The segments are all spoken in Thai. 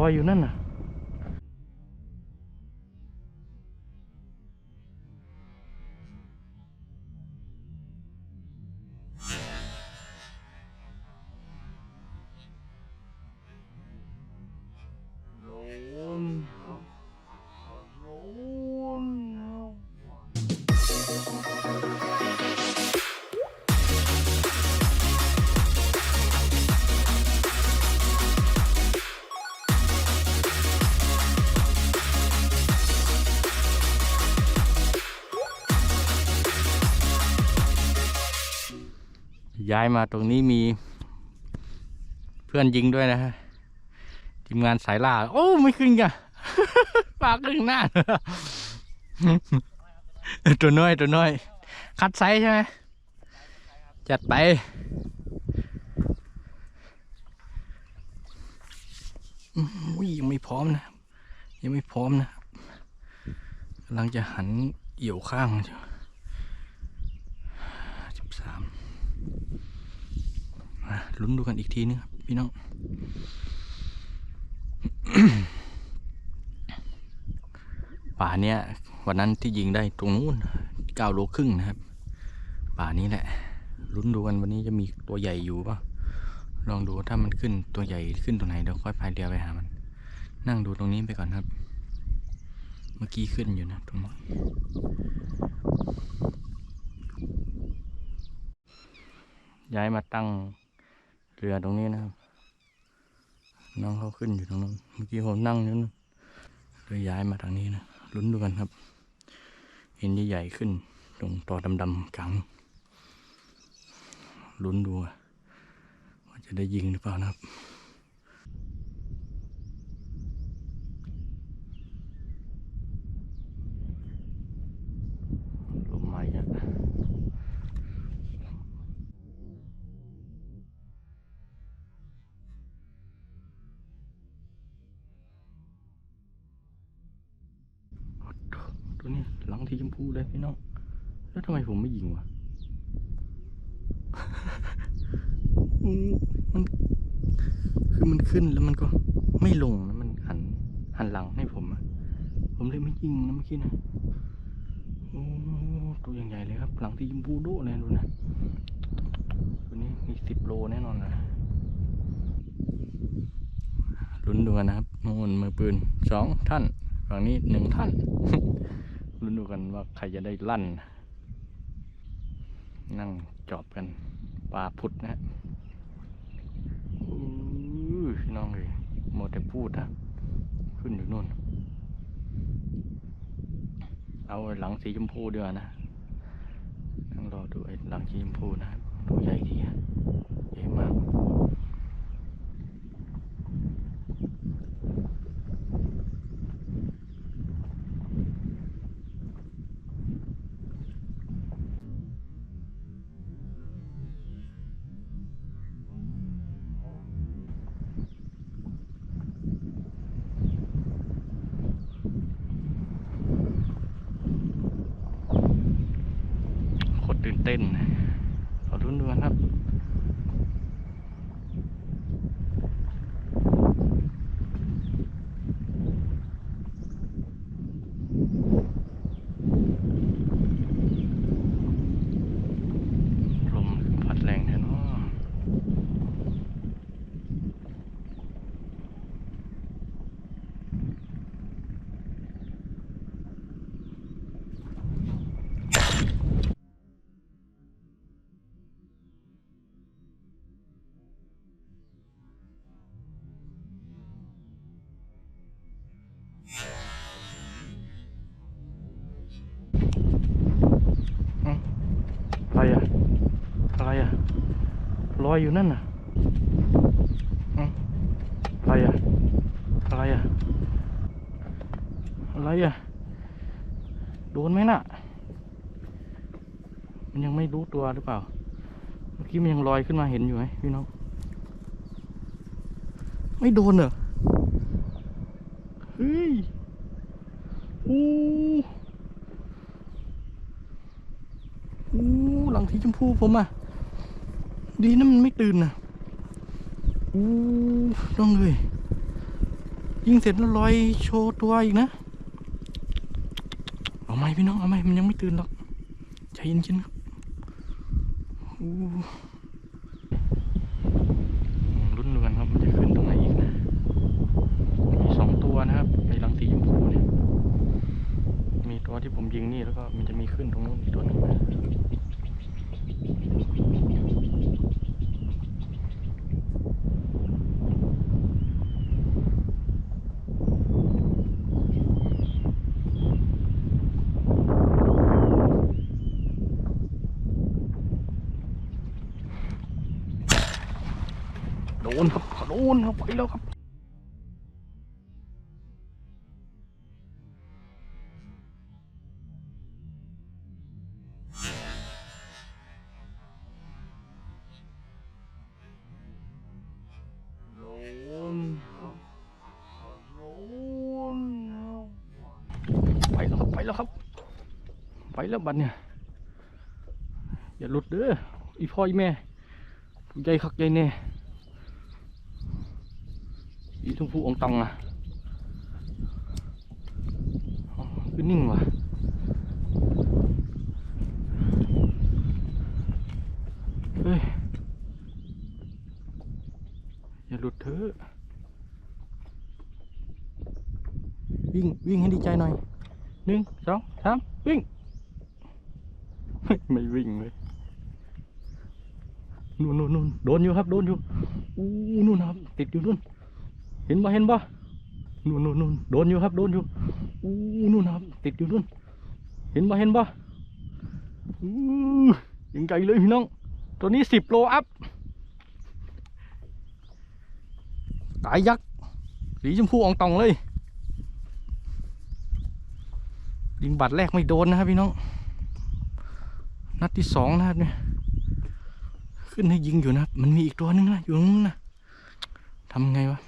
ลอยอยู่นั่นน่ะ ย้ายมาตรงนี้มีเพื่อนยิงด้วยนะฮะทีมงานสายล่า โอ้ไม่ขึ้นกันปากขึ้นหน้า ตัวน้อยตัวน้อย คัดไซส์ใช่ไหมจัดไปอุ้ยยังไม่พร้อมนะ ยังไม่พร้อมนะกำลังจะหันเอี่ยวข้างสิบสาม มา ลุ้นดูกันอีกทีนึงครับพี่น้องป่าเนี้ยวันนั้นที่ยิงได้ตรงนู้นเก้าโลครึ่งนะครับ ป่านี้แหละลุ้นดูกันวันนี้จะมีตัวใหญ่อยู่ป่ะลองดูถ้ามันขึ้นตัวใหญ่ขึ้นตรงไหนเดี๋ยวค่อยพายเรือไปหามัน นั่งดูตรงนี้ไปก่อนครับ เมื่อกี้ขึ้นอยู่นะตรงนี้ย้ายมาตั้ง เรือตรงนี้นะครับ น้องเขาขึ้นอยู่ตรงนั้น เมื่อกี้ผมนั่งอยู่นั้นเลยย้ายมาทางนี้นะ ลุ้นดูกันครับ เห็นใหญ่ๆขึ้น ตรงต่อดำๆกลางลุ้นดูว่าจะได้ยิงหรือเปล่านะครับ ตัวนี้หลังทีชมพูเลยพี่น้อง แล้วทำไมผมไม่ยิงวะอืมมันคือมันขึ้นแล้วมันก็ไม่ลงนะมันหันหันหลังให้ผมอะผมเลยไม่ยิงนะเมื่อกี้นะโอ้ตัวอย่างใหญ่เลยครับ หลังที่ชมพูโดเลยดูนะตัวนี้มีสิบโลแน่นอนนะลุ้นดูกันนะครับโน่นมือปืนสองท่านฝั่งนี้หนึ่งท่าน ลุ้นดูกันว่าใครจะได้ลั่น นั่งจอบกันปลาพุดนะฮะน้องเลยหมดแต่พูดนะขึ้นอยู่นู่น เอาหลังสีชมพูดีกว่านะนั่งรอดูไอ้หลังสีชมพูนะดูใหญ่ดีใหญ่มาก อยอยู่นั่นน่ะอืมอะไรอะอะไรอะอะไรอะโดนไหมน่ะ มันยังไม่รู้ตัวหรือเปล่า เมื่อกี้มันยังลอยขึ้นมาเห็นอยู่ไหมพี่น้อง ไม่โดนเหรอ เฮ้ยอู้อู้หลังที่ชมพูผมอะ ดีนะมันไม่ตื่นนะอู้ต้องเลย ยิงเสร็จแล้วลอยโชว์ตัวอีกนะ เอาไหมพี่น้อง เอาไหมมันยังไม่ตื่นหรอก ใจเย็นๆครับอู้รุ่นเรือนครับ มันจะขึ้นตรงไหนอีกนะ มีสองตัวนะครับในรังสีชมพูเนี่ย มีตัวที่ผมยิงนี่แล้วก็มันจะมีขึ้นตรงนู้นอีกตัวหนึงนะ โดนครับโดนครับไปแล้วครับ แล้วบัดเนี่ยอย่าหลุดเด้ออีพ่ออีแม่ใหญ่คักใหญ่แน่อีชมพูองตองอะคือนิ่งว่ะเฮ้ยอย่าหลุดเถอะวิ่งวิ่งให้ดีใจหน่อยหนึ่งสองสามวิ่ง ไม่วิ่งเลยนู่นนู่นนู่นโดนอยู่ครับ โดนอยู่อู้นู่นนะครับ ติดอยู่นู่น เห็นบ่เห็นบ่นู่นนู่นนู่นโดนอยู่ครับ โดนอยู่อู้นู่นนะครับ ติดอยู่นู่น เห็นบ่เห็นบ่อู้ยังไกลเลยพี่น้อง ตัวนี้สิบโลอัพกายยักษ์สีชมพูอองตองเลยยิงบัตรแรกไม่โดนนะครับพี่น้อง นัดที่สองนะครับเนี่ยขึ้นให้ยิงอยู่นะครับมันมีอีกตัวนึงนะอยู่ตรงนู้นนะทำไงวะ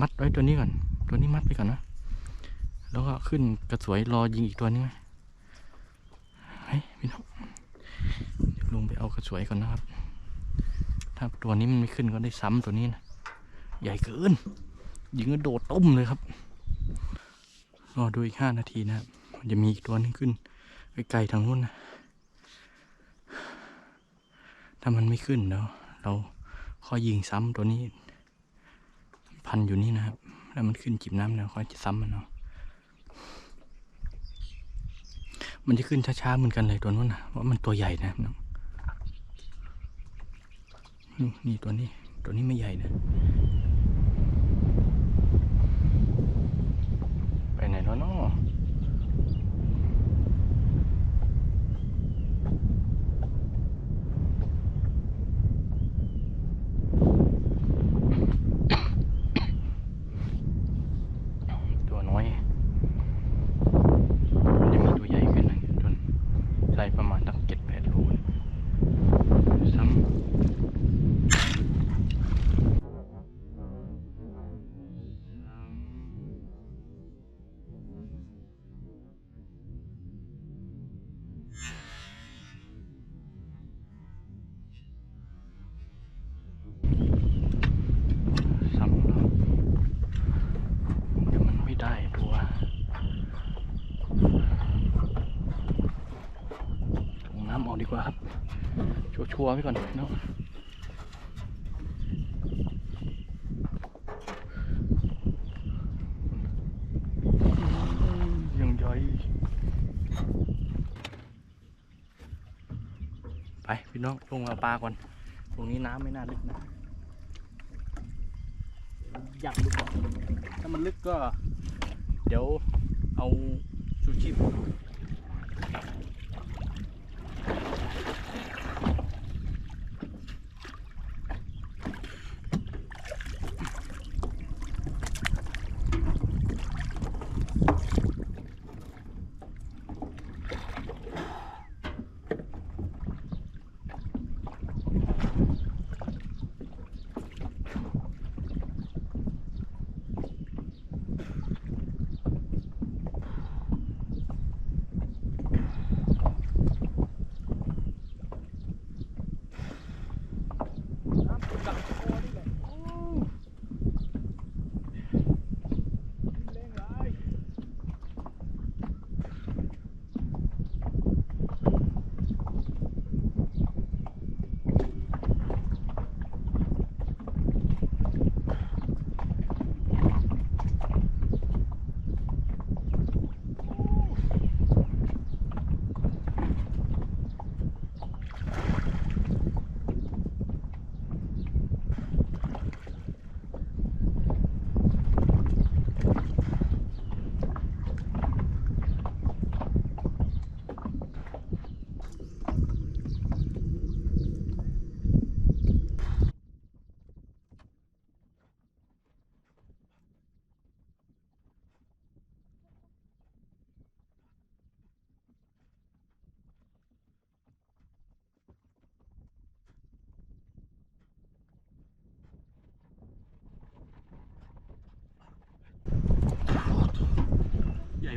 มัดไว้ตัวนี้ก่อน ตัวนี้มัดไปก่อนนะแล้วก็ขึ้นกระสวยรอยิงอีกตัวนึงไหมเฮ้ยพี่น้องเดี๋ยวลงไปเอากระสวยก่อนนะครับ ถ้าตัวนี้มันไม่ขึ้นก็ได้ซ้ำตัวนี้นะใหญ่เกินยิงก็โดดต้มเลยครับรอดูอีกห้านาทีนะครับ จะมีอีกตัวนึงขึ้นไกลๆทางนู้นนะ ถ้ามันไม่ขึ้นเนาะเราค่อยยิงซ้ำตัวนี้ พันอยู่นี่นะครับ แล้วมันขึ้นจิบน้ำแล้วค่อยจะซ้ำมันเนาะมันจะขึ้นช้าๆเหมือนกันเลยตัวนู้นนะเพราะมันตัวใหญ่นะน้องนี่นี่ตัวนี้ ตัวนี้ไม่ใหญ่นะไปไหนแล้วเนาะ ดีกว่าครับ ชัวร์ๆไว้ก่อนเนาะยังใหญ่ไปพี่น้องลงเอาปลาก่อน ตรงนี้น้ำไม่น่าลึกนะอยากลึกก่อนถ้ามันลึกก็ เดี๋ยวเอาชูชีพ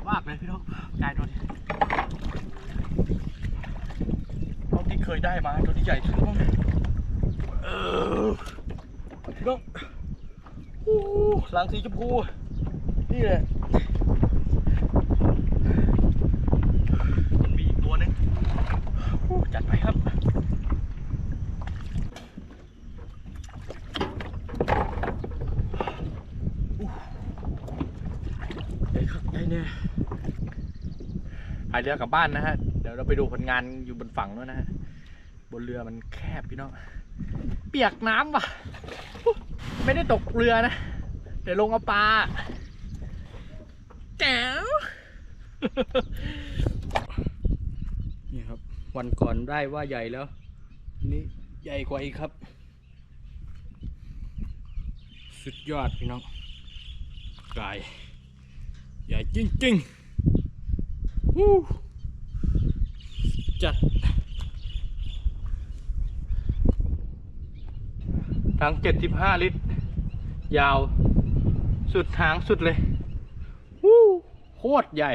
มากเลยพี่น้องกายตัวนี้เท่าที่เคยได้มาตัวที่ใหญ่สุดแล้วมั้งเออพี่น้องโอ้หลังสีชมพูนี่แหละมันมีอีกตัวหนึงจัดไปครับ ใหญ่ครับใหญ่ เนี่ยพายเรือกลับบ้านนะฮะ เดี๋ยวเราไปดูผลงานอยู่บนฝั่งนู้นนะฮะ บนเรือมันแคบพี่น้องเปียกน้ำว่ะ ไม่ได้ตกเรือนะแต่ลงเอาปลาแจ๋วนี่ครับ วันก่อนได้ว่าใหญ่แล้ว นี่ใหญ่กว่าอีกครับ สุดยอดพี่น้องกาย ใหญ่จริงๆวู้จัดถัง 75 ลิตร ยาว สุดหางสุดเลยวู้โคตรใหญ่